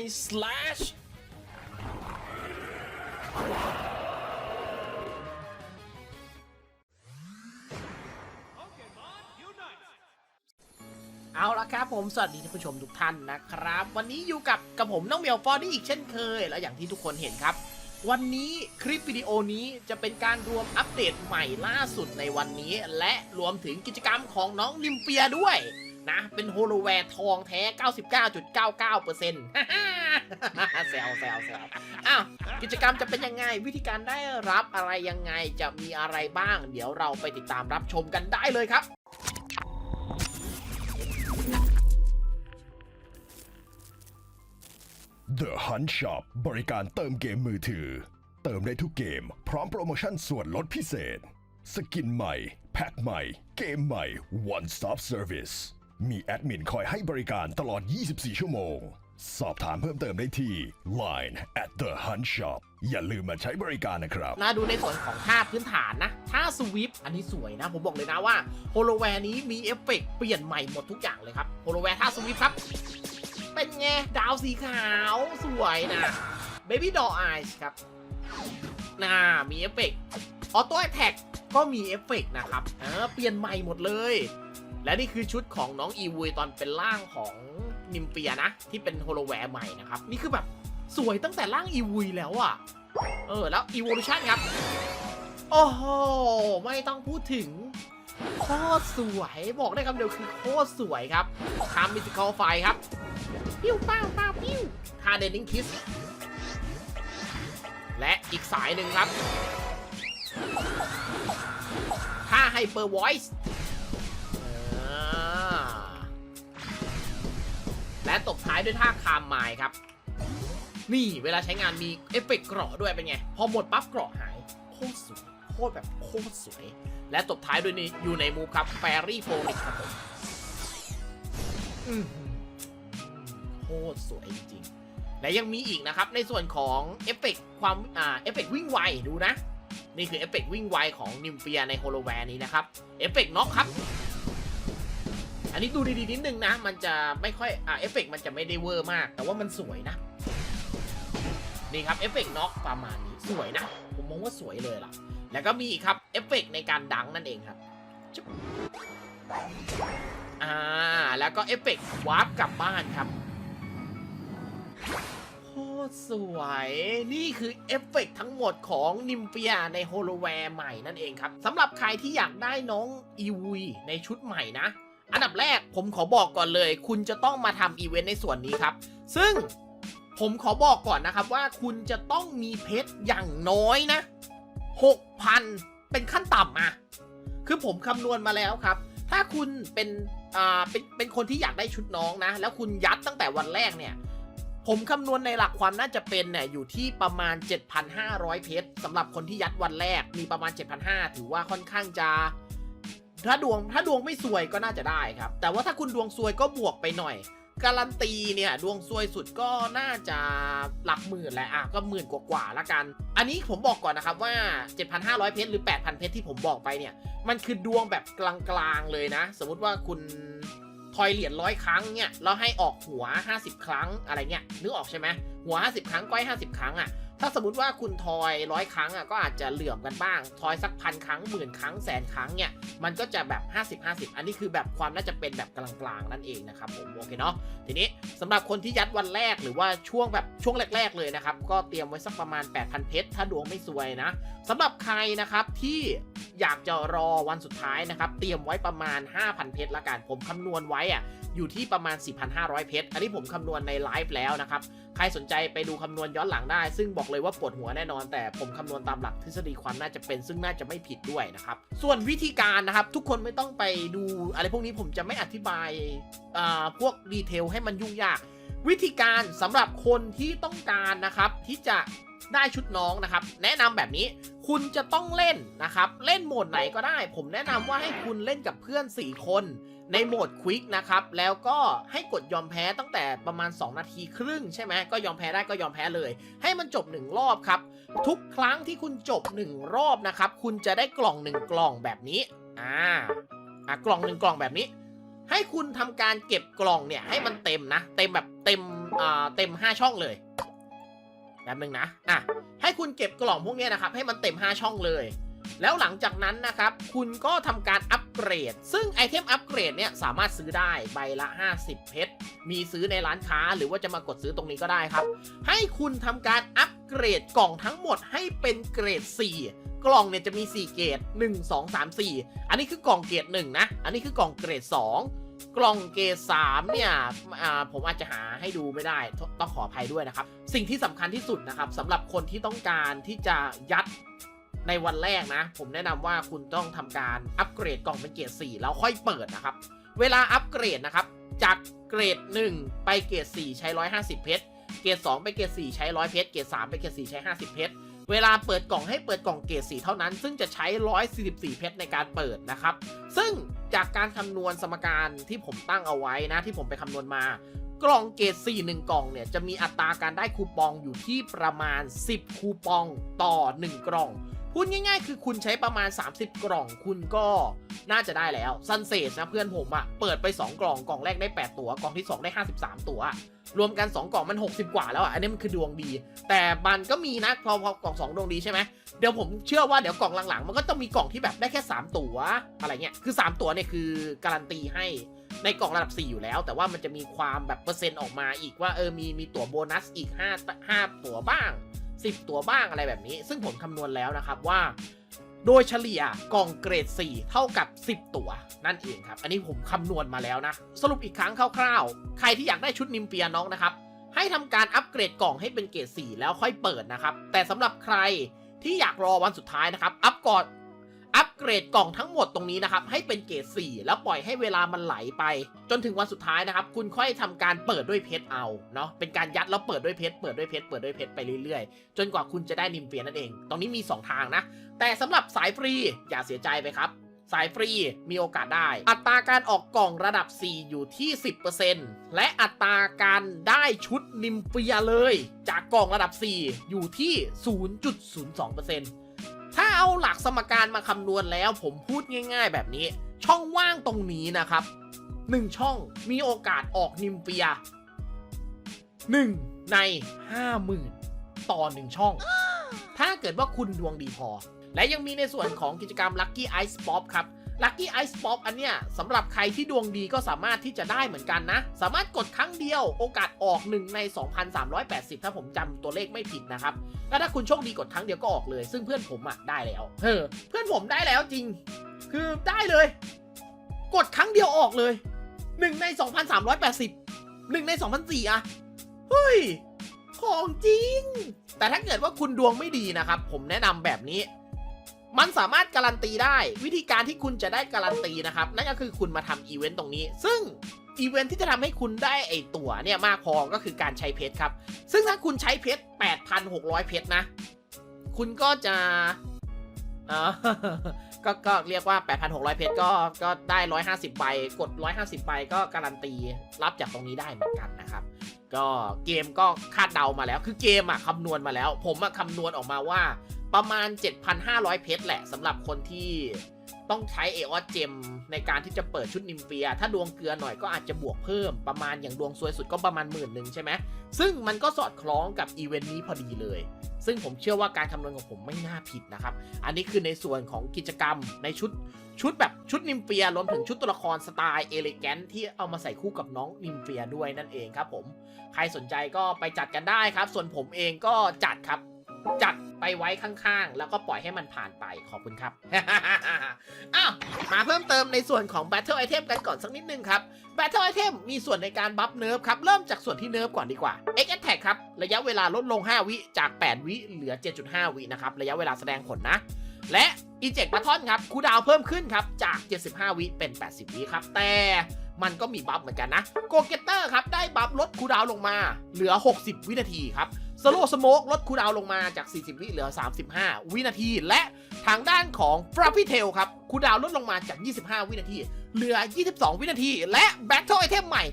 slash เอาละครับผมสวัสดีท่านผู้ชมทุกท่านนะครับ วันนี้อยู่กับกับผมน้องเหมียวฟอร์ดี้อีกเช่นเคย และอย่างที่ทุกคนเห็นครับ วันนี้คลิปวิดีโอนี้จะเป็นการรวมอัปเดตใหม่ล่าสุดในวันนี้ และรวมถึงกิจกรรมของน้องนิมเปียด้วย นะ เป็นโฮโลแวร์ทองแท้ 99.99%ฮ่าฮ่าแซวแซวแซวอ้าวกิจกรรมจะเป็นยังไงวิธีการได้รับอะไรยังไงจะมีอะไรบ้าง เดี๋ยวเราไปติดตามรับชมกันได้เลยครับ The Hunt Shop บริการเติมเกมมือถือ เติมได้ทุกเกม พร้อมโปรโมชั่นส่วนลดพิเศษ สกินใหม่ แพ็คใหม่ เกมใหม่ One Stop Service มีแอดมินคอยให้บริการตลอด 24 ชั่วโมง สอบถามเพิ่มเติมได้ที่ Line at the Hunt Shop อย่าลืมมาใช้บริการนะครับมาดูในส่วนของท่าพื้นฐานนะท่าสวิปอันนี้สวยนะ ผมบอกเลยนะว่าโฮโลแวร์นี้มีเอฟเฟกต์เปลี่ยนใหม่หมดทุกอย่างเลยครับโฮโลแวร์ท่าสวิปครับ เป็นไง ดาวสีขาวสวยนะ Baby Doll Eyes ครับน่ามีเอฟเฟกต์ออโต้แท็กก็มีเอฟเฟกต์นะครับเออเปลี่ยนใหม่หมดเลย และนี่คือชุดของน้องอีวุยตอนเป็นร่างของนิมเปียนะ ที่เป็นโฮโลแวร์ใหม่นะครับ นี่คือแบบสวยตั้งแต่ร่างอีวุยแล้วอะเออ แล้ว Evolution ครับ โอ้โห ไม่ต้องพูดถึงโคตรสวยบอกได้คำเดียวคือโคตรสวยครับทำมิสิคอลไฟครับ ปิ้วป้าวป้าวปิ้วทาเดนนิงคิส และอีกสายหนึ่งครับท่าไฮเปอร์ o i ซ์ และตบท้ายด้วยท่าคามไมล์ครับ นี่เวลาใช้งานมีเอฟเฟกต์เกราะด้วยเป็นไง พอหมดปั๊บเกราะหายโคตรสวยโคตรแบบโคตรสวย และตบท้ายด้วยนี่อยู่ในมูฟครับแฟรี่โฟนิกครับผมโคตรสวยจริงๆ และยังมีอีกนะครับ ในส่วนของเอฟเฟกต์ความอ่าเอฟเฟกต์วิ่งไวดูนะ นี่คือเอฟเฟกต์วิ่งไวของนิมเฟียในโฮโลแวร์นี้นะครับ เอฟเฟกต์น็อกครับ อันนี้ดูดีๆนิดนึงนะ มันจะไม่ค่อยอ่าเอฟเฟกต์มันจะไม่ได้เวอร์มาก แต่ว่ามันสวยนะ นี่ครับเอฟเฟกต์น็อกประมาณนี้สวยนะ ผมมองว่าสวยเลยล่ะ แล้วก็มีครับเอฟเฟกต์ในการดังนั่นเองครับอ่าแล้วก็เอฟเฟกต์วาร์ปกลับบ้านครับโคตรสวย นี่คือเอฟเฟกต์ทั้งหมดของนิมเปียในโฮโลแวร์ใหม่นั่นเองครับสำหรับใครที่อยากได้น้องอีวีในชุดใหม่นะ อันดับแรกผมขอบอกก่อนเลย คุณจะต้องมาทำอีเวนต์ในส่วนนี้ครับ ซึ่งผมขอบอกก่อนนะครับว่าคุณจะต้องมีเพชรอย่างน้อยนะ 6,000 เป็นขั้นต่ำอะคือผมคำนวณมาแล้วครับ ถ้าคุณเป็นอ่าเป็นเป็นคนที่อยากได้ชุดน้องนะ แล้วคุณยัดตั้งแต่วันแรกเนี่ย ผมคำนวณในหลักความน่าจะเป็นเนี่ยอยู่ที่ประมาณ 7,500 เพชรสำหรับคนที่ยัดวันแรกมีประมาณ 7,500 ถือว่าค่อนข้างจะ ถ้าดวงถ้าดวงไม่ซวยก็น่าจะได้ครับ แต่ว่าถ้าคุณดวงซวยก็บวกไปหน่อย การันตีเนี่ยดวงซวยสุดก็น่าจะหลักหมื่นแหละอะก็หมื่นกว่าๆละกัน อันนี้ผมบอกก่อนนะครับว่า 7,500 เพชรหรือ 8,000 เพชรที่ผมบอกไปเนี่ย มันคือดวงแบบกลางๆเลยนะ สมมุติว่าคุณทอยเหรียญร้อยครั้งเนี่ยแล้วให้ออกหัว 50 ครั้งอะไรเงี้ยนึกออกใช่ไหมหัว 50 ครั้งก้อย 50 ครั้งอะ ถ้าสมมติว่าคุณทอยร้อยครั้งอะก็อาจจะเหลื่อมกันบ้าง ทอยสักพันครั้งหมื่นครั้งแสนครั้งเนี่ยมันก็จะแบบ 50 50 อันนี้คือแบบความน่าจะเป็นแบบกลางๆนั่นเองนะครับผมโอเคเนาะทีนี้สำหรับคนที่ยัดวันแรกหรือว่าช่วงแบบช่วงแรก ๆ เลยนะครับ ก็เตรียมไว้สักประมาณ 8,000 เพชรถ้าดวงไม่ซวยนะสำหรับใครนะครับที่อยากจะรอวันสุดท้ายนะครับ เตรียมไว้ประมาณ 5,000 เพชรละกันผมคำนวณไว้อะอยู่ที่ประมาณ 4,500 เพชรอันนี้ผมคำนวณในไลฟ์แล้วนะครับ ใครสนใจไปดูคำนวณย้อนหลังได้ ซึ่งบอกเลยว่าปวดหัวแน่นอน แต่ผมคำนวณตามหลักทฤษฎีความน่าจะเป็น ซึ่งน่าจะไม่ผิดด้วยนะครับ ส่วนวิธีการนะครับ ทุกคนไม่ต้องไปดูอะไรพวกนี้ผมจะไม่อธิบายอ่าพวกดีเทลให้มันยุ่งยาก วิธีการสำหรับคนที่ต้องการนะครับที่จะได้ชุดน้องนะครับ แนะนำแบบนี้คุณจะต้องเล่นนะครับ เล่นโหมดไหนก็ได้ ผมแนะนำว่าให้คุณเล่นกับเพื่อน 4 คน ในโหมดควิกนะครับ แล้วก็ให้กดยอมแพ้ตั้งแต่ประมาณ 2 นาทีครึ่งใช่ไหมก็ยอมแพ้ได้ก็ยอมแพ้เลย ให้มันจบ 1 รอบครับ ทุกครั้งที่คุณจบ 1 รอบนะครับ คุณจะได้กล่อง 1 กล่องแบบนี้อ่าอะกล่อง1กล่องแบบนี้ ให้คุณทำการเก็บกล่องเนี่ยให้มันเต็มนะ เต็มแบบเต็มอ่าเต็ม 5 ช่องเลยแป๊บนึงนะอะให้คุณเก็บกล่องพวกนี้นะครับ ให้มันเต็ม 5 ช่องเลย แล้วหลังจากนั้นนะครับ คุณก็ทำการอัปเกรด ซึ่งไอเทมอัปเกรดเนี่ยสามารถซื้อได้ใบละ 50 เพชร มีซื้อในร้านค้าหรือว่าจะมากดซื้อตรงนี้ก็ได้ครับ ให้คุณทำการอัปเกรดกล่องทั้งหมดให้เป็นเกรด 4กล่องเนี่ยจะมี 4 เกรด1 2 3 4 อันนี้คือกล่องเกรด1นะ อันนี้คือกล่องเกรด 2 กล่องเกรด3เนี่ยผมอาจจะหาให้ดูไม่ได้ ต้องขออภัยด้วยนะครับ สิ่งที่สำคัญที่สุดนะครับสำหรับคนที่ต้องการที่จะยัด ในวันแรกนะ ผมแนะนำว่าคุณต้องทำการอัปเกรดกล่องเป็นเกรด4แล้วค่อยเปิดนะครับ เวลาอัปเกรดนะครับ จากเกรด 1 ไปเกรด 4 ใช้ 150 เพชร เกรด 2 ไปเกรด 4 ใช้ 100 เพชร เกรด 3 ไปเกรด 4 ใช้ 50 เพชร เวลาเปิดกล่องให้เปิดกล่องเกรด 4 เท่านั้น ซึ่งจะใช้ 144 เพชรในการเปิดนะครับ ซึ่งจากการคำนวณสมการที่ผมตั้งเอาไว้นะที่ผมไปคำนวณมากล่องเกรด4 1 กล่องเนี่ยจะมีอัตราการได้คูปองอยู่ที่ประมาณ 10 คูปองต่อ 1 กล่อง พูดง่ายๆ คือคุณใช้ประมาณ 30 กล่องคุณก็น่าจะได้แล้วซันเซสนะเพื่อนผมอะ่ะเปิดไป 2 กล่องกล่องแรกได้ 8 ตัว กล่องที่ 2 ได้ 53 ตัว รวมกัน 2 กล่องมัน 60 กว่าแล้วอะ่ะอันนี้มันคือดวงดี แต่มันก็มีนะพอพอกล่อง 2 ดวงดีใช่ไหมเดี๋ยวผมเชื่อว่าเดี๋ยวกล่องหลังๆ มันก็ต้องมีกล่องที่แบบได้แค่ 3 ตัวอะไรเงี้ยคือ 3 ตัวเนี่ยคือการันตีให้ในกล่องระดับ 4 อยู่แล้ว แต่ว่ามันจะมีความแบบเปอร์เซ็นต์ออกมาอีกว่าเออมีมีตั๋วโบนัสอีก 5 5 ตัวบ้าง 10 ตัวบ้างอะไรแบบนี้ ซึ่งผมคำนวณแล้วนะครับว่า โดยเฉลี่ยกล่องเกรด 4 เท่ากับ 10 ตัว นั่นเองครับ อันนี้ผมคำนวณมาแล้วนะ สรุปอีกครั้งคร่าวๆ ใครที่อยากได้ชุดนิมเปียน้องนะครับ ให้ทำการอัปเกรดกล่องให้เป็นเกรด 4 แล้วค่อยเปิดนะครับ แต่สำหรับใครที่อยากรอวันสุดท้ายนะครับ อัปก่อน อัปเกรดกล่องทั้งหมดตรงนี้นะครับ ให้เป็นเกรด4 แล้วปล่อยให้เวลามันไหลไป จนถึงวันสุดท้ายนะครับ คุณค่อยทำการเปิดด้วยเพชรเอาเนาะเป็นการยัดแล้วเปิดด้วยเพชรเปิดด้วยเพชรเปิดด้วยเพชรไปเรื่อยๆ จนกว่าคุณจะได้นิมเปียนั่นเอง ตรงนี้มี 2 ทางนะ แต่สำหรับสายฟรีอย่าเสียใจไปครับสายฟรีมีโอกาสได้ อัตราการออกกล่องระดับ 4 อยู่ที่ 10%และอัตราการได้ชุดนิมเปียเลย จากกล่องระดับ 4 อยู่ที่ 0.02% ถ้าเอาหลักสมการมาคำนวณแล้วผมพูดง่าย ๆ แบบนี้ ช่องว่างตรงนี้นะครับ1ช่องมีโอกาสออกนิมเปีย1ใน50,000ต่อ1ช่อง ถ้าเกิดว่าคุณดวงดีพอ และยังมีในส่วนของกิจกรรม Lucky Ice Pop ครับ Lucky Ice Pop อันเนี้ยสำหรับใครที่ดวงดีก็สามารถที่จะได้เหมือนกันนะ สามารถกดครั้งเดียวโอกาสออก 1 ใน 2,380 ถ้าผมจำตัวเลขไม่ผิดนะครับแล้วถ้าคุณโชคดีกดครั้งเดียวก็ออกเลย ซึ่งเพื่อนผมอะได้แล้วเออเพื่อนผมได้แล้วจริง คือได้เลย กดครั้งเดียวออกเลย 1 ใน 2,380 1 ใน 2,004อะเฮ้ยของจริง แต่ถ้าเกิดว่าคุณดวงไม่ดีนะครับ ผมแนะนำแบบนี้ มันสามารถการันตีได้ วิธีการที่คุณจะได้การันตีนะครับ นั่นก็คือคุณมาทำอีเวนต์ตรงนี้ ซึ่งอีเวนต์ที่จะทำให้คุณได้ไอตั๋วเนี่ยมากพอก็คือการใช้เพชรครับ ซึ่งถ้าคุณใช้เพชร 8,600 เพชรนะ คุณก็จะเออก็ก็เรียกว่า 8,600 เพชรก็ก็ได้ 150 ใบ กด 150 ใบก็การันตีรับจากตรงนี้ได้เหมือนกันนะครับ ก็เกมก็คาดเดามาแล้ว คือเกมอะคำนวณมาแล้ว ผมอะคำนวณออกมาว่า ประมาณ 7,500 เพชรแหละสำหรับคนที่ต้องใช้เอออสเจมในการที่จะเปิดชุดนิมเฟีย ถ้าดวงเกลือหน่อยก็อาจจะบวกเพิ่มประมาณอย่างดวงซวยสุดก็ประมาณหมื่นหนึ่งใช่ไหม ซึ่งมันก็สอดคล้องกับอีเวนต์นี้พอดีเลย ซึ่งผมเชื่อว่าการคำนวณของผมไม่น่าผิดนะครับ อันนี้คือในส่วนของกิจกรรมในชุดชุดแบบชุดนิมเฟียรวมถึงชุดตัวละครสไตล์เอลิแกนที่เอามาใส่คู่กับน้องนิมเฟียด้วยนั่นเองครับผม ใครสนใจก็ไปจัดกันได้ครับ ส่วนผมเองก็จัดครับ จัดไปไว้ข้างๆ แล้วก็ปล่อยให้มันผ่านไปขอบคุณครับ อ้าว มาเพิ่มเติมในส่วนของ Battle Item กันก่อนสักนิดนึงครับ Battle Item มีส่วนในการบัฟเนิร์ฟครับ เริ่มจากส่วนที่เนิร์ฟก่อนดีกว่า X Attack ครับ ระยะเวลาลดลง 5 วิจาก 8 วิเหลือ 7.5 วินะครับ ระยะเวลาแสดงผลนะ และ Eject Button ครับคูดาวเพิ่มขึ้นครับจาก 75 วิเป็น 80 วิครับ แต่มันก็มีบัฟเหมือนกันนะ Go Getter ครับได้บัฟลดคูดาวลงมาเหลือ 60 วินาทีครับ สโลสโมกลดคูดาวลงมาจาก 40 วิเหลือ 35 วินาที และทางด้านของ f l u f f y Tail ครับคูดาวลดลงมาจาก 25 วินาที เหลือ 22 วินาที และ Battle Item ใหม่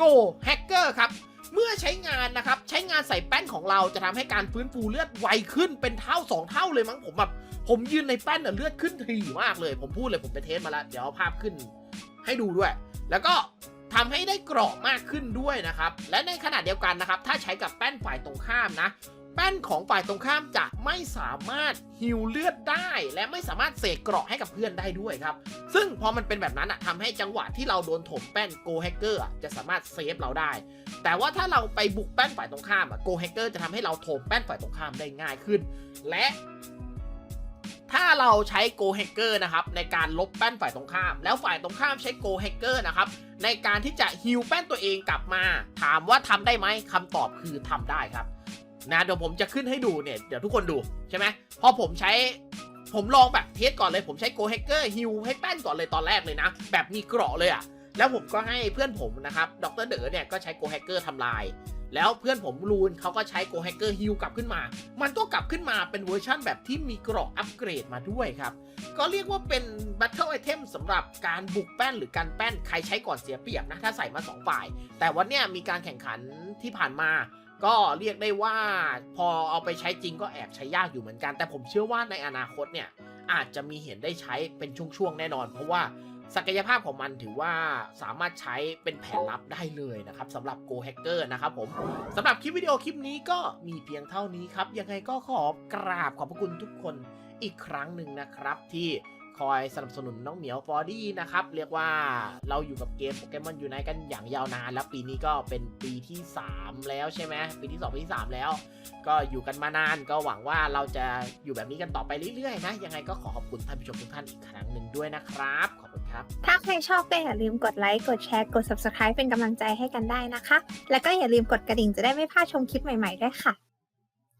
Go Hacker ครับเมื่อใช้งานนะครับ ใช้งานใส่แป้นของเราจะทำให้การฟื้นฟูเลือดไวขึ้นเป็นเท่า 2 เท่าเลยมั้งผมแบบผมยืนในแป้นน่ะเลือดขึ้นถี่มากเลย ผมพูดเลยผมไปเทสมาแล้ว เดี๋ยวเอาภาพขึ้นให้ดูด้วย แล้วก็ ทำให้ได้เกราะมากขึ้นด้วยนะครับ และในขณะเดียวกันนะครับ ถ้าใช้กับแป้นฝ่ายตรงข้ามนะ แป้นของฝ่ายตรงข้ามจะไม่สามารถฮิวเลือดได้ และไม่สามารถเสกเกราะให้กับเพื่อนได้ด้วยครับ ซึ่งพอมันเป็นแบบนั้นอะทำให้จังหวะที่เราโดนถมแป้นโกแฮกเกอร์จะสามารถเซฟเราได้ แต่ว่าถ้าเราไปบุกแป้นฝ่ายตรงข้ามอะโกแฮกเกอร์จะทำให้เราถมแป้นฝ่ายตรงข้ามได้ง่ายขึ้น และ ถ้าเราใช้โกแฮกเกอร์นะครับในการลบแป้นฝ่ายตรงข้าม แล้วฝ่ายตรงข้ามใช้โกแฮกเกอร์นะครับในการที่จะฮิวแป้นตัวเองกลับมา ถามว่าทำได้ไหมคำตอบคือทำได้ครับนะเดี๋ยวผมจะขึ้นให้ดูเนี่ยเดี๋ยวทุกคนดูใช่ไหมพอผมใช้ผมลองแบบเทสก่อนเลยผมใช้โกแฮกเกอร์ฮิวให้แป้นก่อนเลยตอนแรกเลยนะ แบบมีเกราะเลยอะ่ะแล้วผมก็ให้เพื่อนผมนะครับดรเด๋อเนี่ยก็ใช้โกแฮกเกอร์ทำลาย แล้วเพื่อนผมรูนเขาก็ใช้โกแฮกเกอร์ฮิวกลับขึ้นมา มันก็กลับขึ้นมาเป็นเวอร์ชั่นแบบที่มีเกราะอัปเกรดมาด้วยครับ ก็เรียกว่าเป็น Battle Item สำหรับการบุกแป้นหรือการแป้นใครใช้ก่อนเสียเปรียบนะ ถ้าใส่มา 2 ฝ่าย แต่วันเนี้ยมีการแข่งขันที่ผ่านมา ก็เรียกได้ว่าพอเอาไปใช้จริงก็แอบใช้ยากอยู่เหมือนกัน แต่ผมเชื่อว่าในอนาคตเนี่ยอาจจะมีเห็นได้ใช้เป็นช่วงๆแน่นอน เพราะว่า ศักยภาพของมันถือว่าสามารถใช้เป็นแผนลับได้เลยนะครับสำหรับ Go Hacker นะครับผมสำหรับคลิปวิดีโอคลิปนี้ก็มีเพียงเท่านี้ครับ ยังไงก็ขอกราบขอบพระคุณทุกคนอีกครั้งหนึ่งนะครับ ที่คอยสนับสนุนน้องเหมียวฟอดี้นะครับ เรียกว่าเราอยู่กับเกมโปเกมอนยูไนกันอย่างยาวนาน แล้วปีนี้ก็เป็นปีที่ 3 แล้วใช่ไหมปีที่ 2 ปีที่ 3 แล้ว ก็อยู่กันมานานก็หวังว่าเราจะอยู่แบบนี้กันต่อไปเรื่อยๆนะยังไงก็ขอขอบคุณท่านผู้ชมทุกท่านอีกครั้งหนึ่งด้วยนะครับ ครับ ถ้าใครชอบก็อย่าลืมกดไลค์ กดแชร์ กด subscribe เป็นกำลังใจให้กันได้นะคะ แล้วก็อย่าลืมกดกระดิ่งจะได้ไม่พลาดชมคลิปใหม่ๆด้วยค่ะ